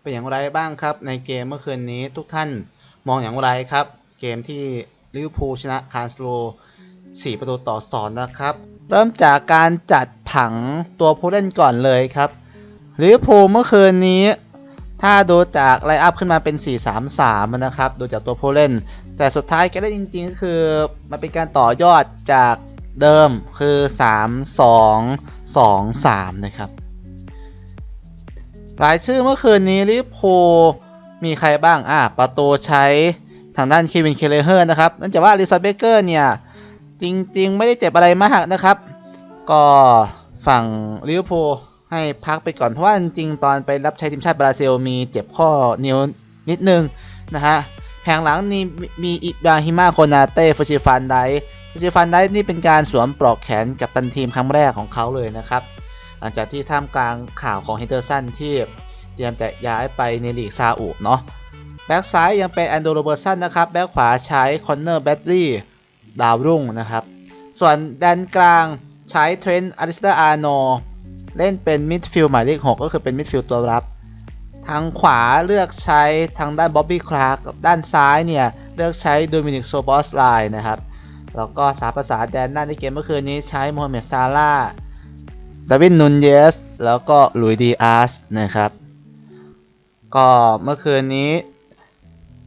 เป็นอย่างไรบ้างครับในเกมเมื่อคืนนี้ทุกท่านมองอย่างไรครับ เกมที่ลิเวอร์พูลชนะคาร์สโล4 ประตูต่อ2นะครับ เริ่มจากการจัดผังตัวผู้เล่นก่อนเลยครับลิเวอร์พูลเมื่อคืนนี้ ถ้าดูจากไลอัพขึ้นมาเป็น 4-3-3 นะครับดูจากตัวผู้เล่น แต่สุดท้ายการเล่นจริงๆก็คือ มันเป็นการต่อยอดจากเดิมคือ 3-2-2-3 นะครับ รายชื่อเมื่อคืนนี้ลิเวอร์พูมีใครบ้างอะประตูใช้ทางด้านเควินเคเลเฮอร์นะครับนื่องจากว่าลิซาเบเกอร์เนี่ย จริง ๆ ไม่ได้เจ็บอะไรมากนะครับ ก็ฝั่งลิเวอร์พูลให้พักไปก่อน เพราะว่าจริงๆตอนไปรับใช้ทีมชาติบราซิลมีเจ็บข้อนิ้วนิดนึงนะฮะแผงหลังนี่มีอิบราฮิมาโคนาเต้ฟูชิฟันไดฟูชิฟันไดนี่เป็นการสวมปลอกแขนกับตันทีมครั้งแรกของเขาเลยนะครับ หลังจากที่ท่ามกลางข่าวของเฮนเดอร์สันที่เตรียมจะย้ายไปในลีกซาอุเนาะแบ็กซ้ายยังเป็นแอนโดโรเบอร์สันนะครับ แบ็กขวาใช้คอนเนอร์แบดลี่ดาวรุ่งนะครับ ส่วนแดนกลางใช้เทรนต์อาริสเตอร์อาโนเล่นเป็นมิดฟิลด์หมายเลข6ก็คือเป็นมิดฟิลด์ตัวรับ ทางขวาเลือกใช้ทางด้านบ๊อบบี้คลาร์กด้านซ้ายเนี่ย เลือกใช้โดมินิกโซบอสไลน์นะครับ แล้วก็สาประสาแดนหน้าในเกมเมื่อคืนนี้ใช้โมฮัมเหม็ดซาลา ดาวินนุนเยส แล้วก็ลุยดีอาร์สนะครับ ก็เมื่อคืนนี้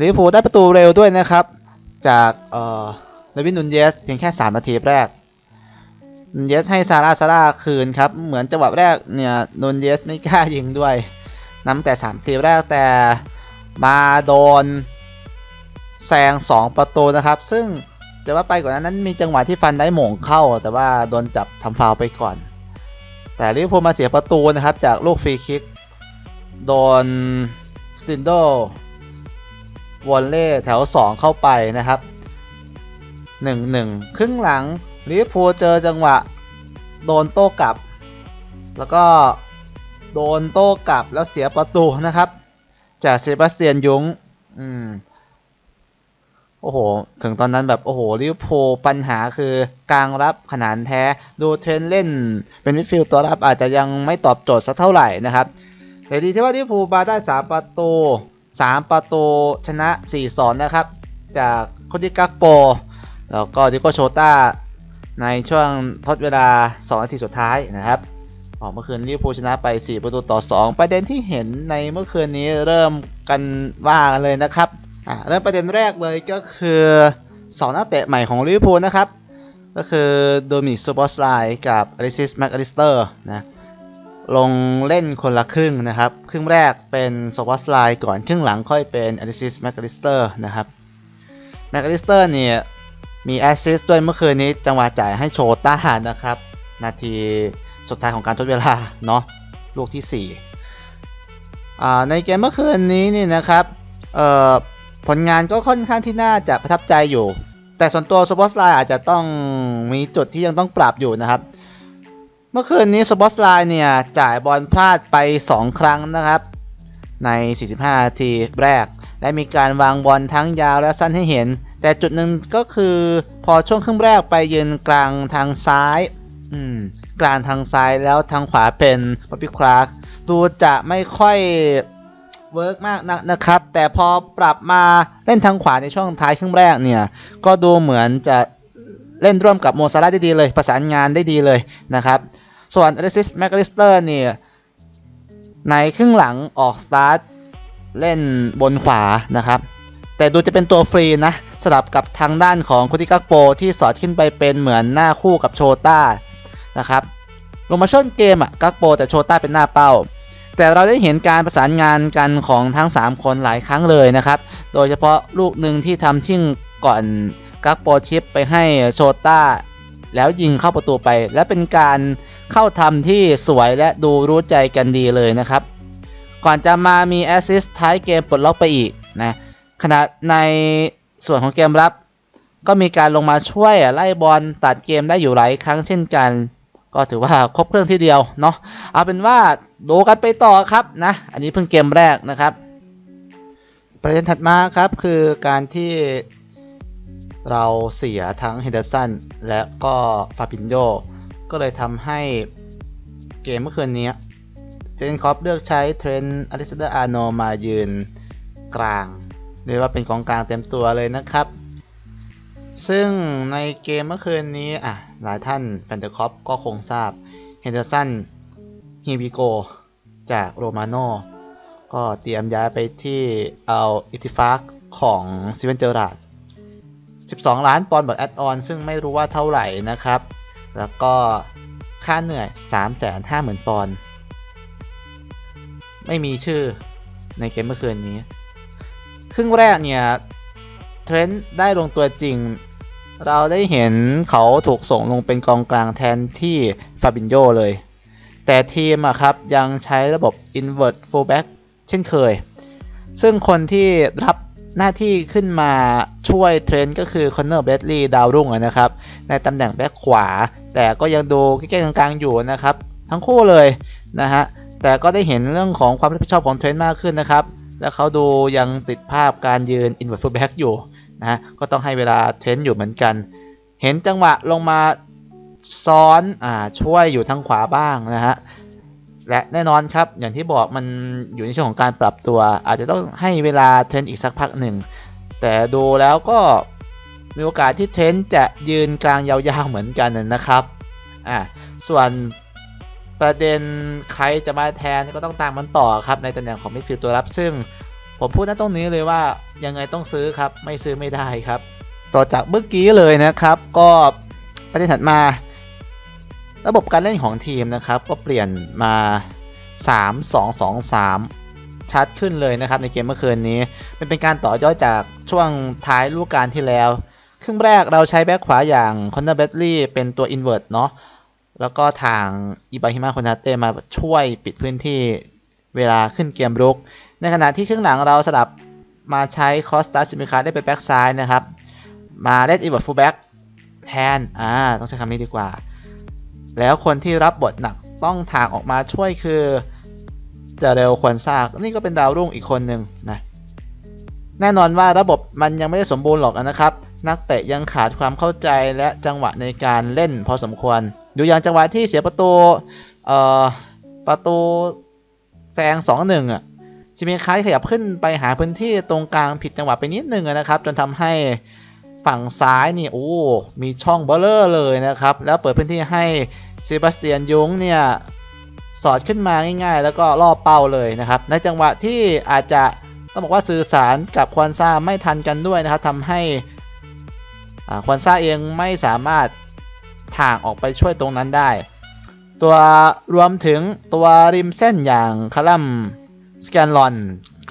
ลิเวอร์พูลได้ประตูเร็วด้วยนะครับ จากเอ่อดาวินนุนเยสเพียงแค่ 3 นาทีแรกนุนเยสให้ซาร่าซาร่าคืนครับ เหมือนจังหวะแรกเนี่ยนุนเยสไม่กล้ายิงด้วยนำแต่ 3 ทีแรกแต่มาโดนแซง 2 ประตูนะครับ ซึ่งแต่ว่าไปกว่านั้นนั้นมีจังหวะที่ฟันได้หม่งเข้า แต่ว่าโดนจับทำฟาวไปก่อน แต่ลิเวอร์พูลมาเสียประตูนะครับ จากลูกฟรีคิก โดนสตินโดวอลเล่แถว 2 เข้าไปนะครับ 1-1 ครึ่งหลังลิเวอร์พูลเจอจังหวะ โดนโต้กลับ แล้วก็โดนโต้กลับแล้วเสียประตูนะครับ จากเซบาสเตียนยุงอืม โอ้โห ถึงตอนนั้นแบบโอ้โหลิเวอร์พูลปัญหาคือกลางรับขนาดแท้ ดูเทรนเล่น เป็นมิดฟิลด์ตัวรับอาจจะยังไม่ตอบโจทย์สักเท่าไหร่นะครับแต่ดีที่ว่าลิเวอร์พูลมาได้3ประตู3ประตูชนะ4-2นะครับ จากโคดิกักโป แล้วก็ดิโกโชต้าในช่วงทดเวลา2นาทีสุดท้ายนะครับออกเมื่อคืนลิเวอร์พูลชนะไป 4 ประตูต่อ 2 ประเด็นที่เห็นในเมื่อคืนนี้เริ่มกันว่ากันเลยนะครับ อะเริ่มประเด็นแรกเลยก็คือ2นักเตะใหม่ของลิเวอร์พูลนะครับ ก็คือโดมินิกซูบอสไลกับอลิซิสแม็กอลิสเตอร์นะลงเล่นคนละครึ่งนะครับ ครึ่งแรกเป็นซูบอสไลก่อนครึ่งหลังค่อยเป็นอลิซิสแม็กอลิสเตอร์นะครับแม็กอลิสเตอร์เนี่ยมีแอสซิสต์ด้วยเมื่อคืนนี้จังหวะจ่ายให้โชต้านะครับ นาทีสุดท้ายของการทดเวลาเนาะลูกที่4อ่าในเกมเมื่อคืนนี้นี่นะครับเอ่อ ผลงานก็ค่อนข้างที่น่าจะประทับใจอยู่ แต่ส่วนตัวสปอตไลน์อาจจะต้องมีจุดที่ยังต้องปรับอยู่นะครับ เมื่อคืนนี้สปอตไลน์เนี่ยจ่ายบอลพลาดไป 2 ครั้งนะครับ ใน 45นาทีแรก และมีการวางบอลทั้งยาวและสั้นให้เห็น แต่จุดหนึ่งก็คือพอช่วงครึ่งแรกไปยืนกลางทางซ้ายอืมกลางทางซ้ายแล้วทางขวาเป็นป๊อปปี้คลาร์กดูจะไม่ค่อย เวิร์กมากนะนะครับ แต่พอปรับมาเล่นทางขวาในช่วงท้ายครึ่งแรกเนี่ย ก็ดูเหมือนจะเล่นร่วมกับโมซาร่าได้ดีเลย ประสานงานได้ดีเลยนะครับ ส่วนอเลซิสแมคลิสเตอร์เนี่ยในครึ่งหลังออกสตาร์ทเล่นบนขวานะครับ แต่ดูจะเป็นตัวฟรีนะสลับกับทางด้านของคุติกักโปที่สอดขึ้นไปเป็นเหมือนหน้าคู่กับโชต้านะครับลงมาช่วงเกมอะกักโปแต่โชต้าเป็นหน้าเป้า แต่เราได้เห็นการประสานงานกันของทั้ง 3 คนหลายครั้งเลยนะครับ โดยเฉพาะลูกหนึ่งที่ทำชิ่งก่อนกักโปชิปไปให้โชต้า แล้วยิงเข้าประตูไป และเป็นการเข้าทำที่สวยและดูรู้ใจกันดีเลยนะครับ ก่อนจะมามีแอสซิสต์ท้ายเกมปลดล็อกไปอีกนะขณะในส่วนของเกมรับ ก็มีการลงมาช่วยไล่บอลตัดเกมได้อยู่หลายครั้งเช่นกัน ก็ถือว่าครบเครื่องที่เดียวเนาะเอาเป็นว่าดูกันไปต่อครับนะ อันนี้เพิ่งเกมแรกนะครับ ประเด็นถัดมาครับคือการที่เราเสียทั้งเฮนเดอร์สันและก็ฟาบินโยก็เลยทำให้เกมเมื่อคืนนี้เจนคอปเลือกใช้เทรนต์อลิซาเดอร์อาโนมายืนกลางเรียกว่าเป็นกองกลางเต็มตัวเลยนะครับ ซึ่งในเกมเมื่อคืนนี้อะหลายท่านแฟนเตอร์คอปก็คงทราบเฮนเดอร์สัน ฮิบิโกจากโรมาโนก็เตรียมย้ายไปที่เอาอิติฟากของซิเวนเจอราด12 ล้านปอนด์บอดแอดออน ซึ่งไม่รู้ว่าเท่าไหร่นะครับ แล้วก็ค่าเหนื่อย 350,000 ปอนด์ไม่มีชื่อในเกมเมื่อคืนนี้ ครึ่งแรกเนี่ย เทรนต์ได้ลงตัวจริง เราได้เห็นเขาถูกส่งลงเป็นกองกลางแทนที่ฟาบินโยเลย แต่ทีมอะครับยังใช้ระบบ invert fullback เช่นเคย ซึ่งคนที่รับหน้าที่ขึ้นมาช่วยเทรนต์ก็คือคอนเนอร์เบดลีย์ดาวรุ่งอะนะครับ ในตำแหน่งแบ็คขวา แต่ก็ยังดูใกล้ๆกลางๆอยู่นะครับ ทั้งคู่เลยนะฮะ แต่ก็ได้เห็นเรื่องของความรับผิดชอบของเทรนต์มากขึ้นนะครับ และเขาดูยังติดภาพการยืน invert fullback อยู่นะฮะก็ต้องให้เวลาเทรนต์อยู่เหมือนกัน เห็นจังหวะลงมา ซ้อนอ่าช่วยอยู่ทางขวาบ้างนะฮะและแน่นอนครับอย่างที่บอกมันอยู่ในช่วงของการปรับตัว อาจจะต้องให้เวลาเทรนต์อีกสักพักหนึ่ง แต่ดูแล้วก็มีโอกาสที่เทรนต์จะยืนกลางยาวๆเหมือนกันนะครับอ่าส่วนประเด็นใครจะมาแทนก็ต้องตามมันต่อครับในตำแหน่งของมิดฟิลด์ตัวรับซึ่ง ผมพูดณตรงนี้เลยว่ายังไงต้องซื้อครับไม่ซื้อไม่ได้ครับ ต่อจากเมื่อกี้เลยนะครับ ก็ประเด็นถัดมา ระบบการเล่นของทีมนะครับ ก็เปลี่ยนมา 3 2 2 3 ชัดขึ้นเลยนะครับ ในเกมเมื่อคืนนี้ มันเป็นการต่อยอดจากช่วงท้ายฤดูกาลที่แล้ว ครึ่งแรกเราใช้แบ็คขวาอย่างคอนเนอร์เบตลี่เป็นตัวอินเวอร์ตเนาะแล้วก็ทางอิบราฮิมาโคนาเต้มาช่วยปิดพื้นที่เวลาขึ้นเกมรุก ในขณะที่ครึ่งหลังเราสลับมาใช้คอสตาซิมิคาได้เป็นแบ็กซ้ายนะครับ มาเล่นอินเวอร์ตฟูลแบ็กแทน อ่า ต้องใช้คำนี้ดีกว่า แล้วคนที่รับบทหนักต้องทางออกมาช่วยคือเจะเร็วควรซากนี่ก็เป็นดาวรุ่งอีกคนหนึ่งนะแน่นอนว่าระบบมันยังไม่ได้สมบูรณ์หรอกนะครับ นักเตะยังขาดความเข้าใจและจังหวะในการเล่นพอสมควร ดูอย่างจังหวะที่เสียประตูเอ่อประตูแซง2-1อะชิมิคายขยับขึ้นไปหาพื้นที่ตรงกลางผิดจังหวะไปนิดนึงนะครับ จนทำให้ ฝั่งซ้ายนี่โอ้ มีช่องเบลเลอร์เลยนะครับ แล้วเปิดพื้นที่ให้เซบาสเตียนยุงเนี่ยสอดขึ้นมาง่ายๆ แล้วก็ล่อเป้าเลยนะครับ ในจังหวะที่อาจจะต้องบอกว่าสื่อสารกับควอนซ่าไม่ทันกันด้วยนะครับทำให้ควอนซ่าเองไม่สามารถถ่างออกไปช่วยตรงนั้นได้ ตัวรวมถึงตัวริมเส้นอย่างคาลัมสแกนลอน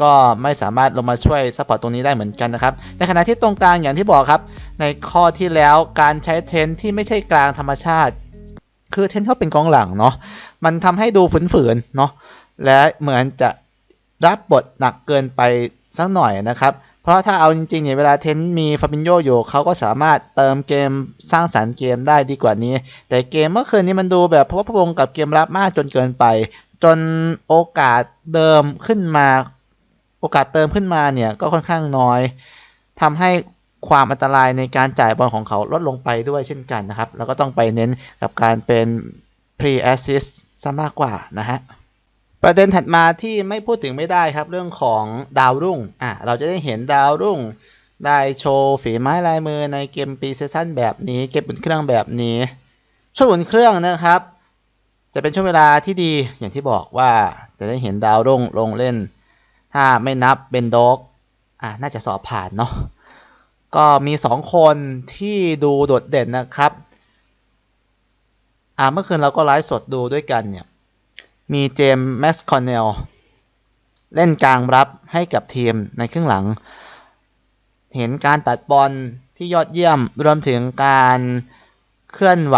ก็ไม่สามารถลงมาช่วยซัพพอร์ตตรงนี้ได้เหมือนกันนะครับ ในขณะที่ตรงกลางอย่างที่บอกครับ ในข้อที่แล้วการใช้เทรนที่ไม่ใช่กลางธรรมชาติ คือเทรนเขาเป็นกองหลังเนาะมันทำให้ดูฝืนๆเนาะและเหมือนจะรับบทหนักเกินไปสักหน่อยนะครับ เพราะถ้าเอาจริงๆเนี่ยเวลาเทนมีฟาบินโยอยู่เขาก็สามารถเติมเกมสร้างสรรค์เกมได้ดีกว่านี้ แต่เกมเมื่อคืนนี้มันดูแบบพะวะพะวงกับเกมรับมากจนเกินไป จนโอกาสเดิมขึ้นมา โอกาสเติมขึ้นมาเนี่ยก็ค่อนข้างน้อยทำให้ความอันตรายในการจ่ายบอลของเขาลดลงไปด้วยเช่นกันนะครับ แล้วก็ต้องไปเน้นกับการเป็น pre assist ซะมากกว่านะฮะประเด็นถัดมาที่ไม่พูดถึงไม่ได้ครับเรื่องของดาวรุ่งอะเราจะได้เห็นดาวรุ่งได้โชว์ฝีไม้ลายมือในเกมปีเซชั่นแบบนี้ เกมอุ่นเครื่องแบบนี้ช่วงอุ่นเครื่องนะครับ จะเป็นช่วงเวลาที่ดีอย่างที่บอกว่าจะได้เห็นดาวรุ่งลงเล่น ถ้าไม่นับเบนด็อกอะน่าจะสอบผ่านเนาะก็มี 2 คนที่ดูโดดเด่นนะครับอ่าเมื่อคืนเราก็ไลฟ์สดดูด้วยกันเนี่ย มีเจมส์แมสคอนเนลเล่นกลางรับให้กับทีมในครึ่งหลัง เห็นการตัดบอลที่ยอดเยี่ยมรวมถึงการเคลื่อนไหว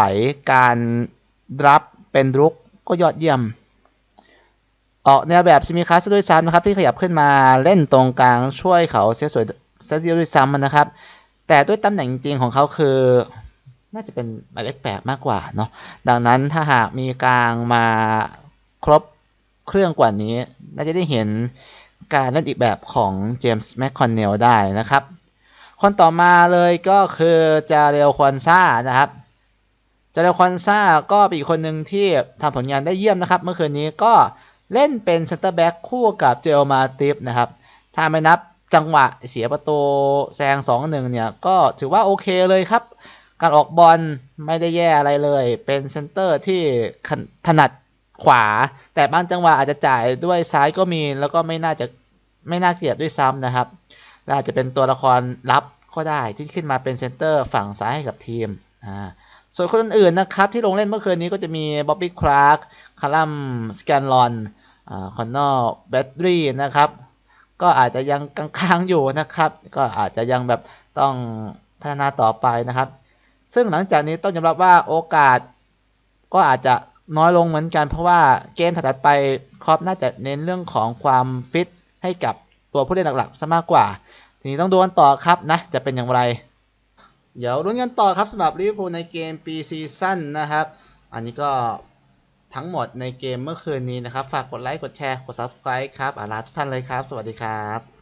การรับเป็นรุกก็ยอดเยี่ยม ออกแนวแบบซิมิคัสด้วยซ้ำนะครับที่ขยับขึ้นมาเล่นตรงกลางช่วยเขาเสียสวยเสียด้วยซ้ำนะครับ แต่ด้วยตำแหน่งจริงของเขาคือ น่าจะเป็นหมายเลขแปดมากกว่าเนาะดังนั้นถ้าหากมีกลางมาครบเครื่องกว่านี้ น่าจะได้เห็นการเล่นอีกแบบของเจมส์แมคคอนเนลได้นะครับ คนต่อมาเลยก็คือจาเรลควันซ่านะครับจาเรลควันซ่าก็เป็นอีกคนหนึ่งที่ทำผลงานได้เยี่ยมนะครับ เมื่อคืนนี้ก็ เล่นเป็นเซนเตอร์แบ็กคู่กับเจลมาติฟนะครับ ถ้าไม่นับจังหวะเสียประตูแซง 2-1 เนี่ย ก็ถือว่าโอเคเลยครับ การออกบอลไม่ได้แย่อะไรเลย เป็นเซนเตอร์ที่ถนัดขวา แต่บางจังหวะอาจจะจ่ายด้วยซ้ายก็มี แล้วก็ไม่น่าจะไม่น่าเกลียดด้วยซ้ำนะครับและอาจจะเป็นตัวละครลับก็ได้ที่ขึ้นมาเป็นเซนเตอร์ฝั่งซ้ายให้กับทีม ส่วนคนอื่นๆนะครับ ที่ลงเล่นเมื่อคืนนี้ก็จะมีบ๊อบบี้คลาร์กคารัมสแกนลอนคอนนอร์แบตรีนะครับ ก็อาจจะยังกลางๆอยู่นะครับ ก็อาจจะยังแบบต้องพัฒนาต่อไปนะครับ ซึ่งหลังจากนี้ต้องยอมรับว่าโอกาสก็อาจจะน้อยลงเหมือนกัน เพราะว่าเกมถัดไปครอปน่าจะเน้นเรื่องของความฟิตให้กับตัวผู้เล่นหลักๆซะมากกว่า ทีนี้ต้องดูกันต่อครับนะจะเป็นอย่างไร เดี๋ยวรุ้นกันต่อครับสำหรับลิเวอร์พูลในเกมปีซีซั่นนะครับ อันนี้ก็ทั้งหมดในเกมเมื่อคืนนี้นะครับ ฝากกดไลค์ กดแชร์ กด Subscribe ครับอาลาทุกท่านเลยครับ สวัสดีครับ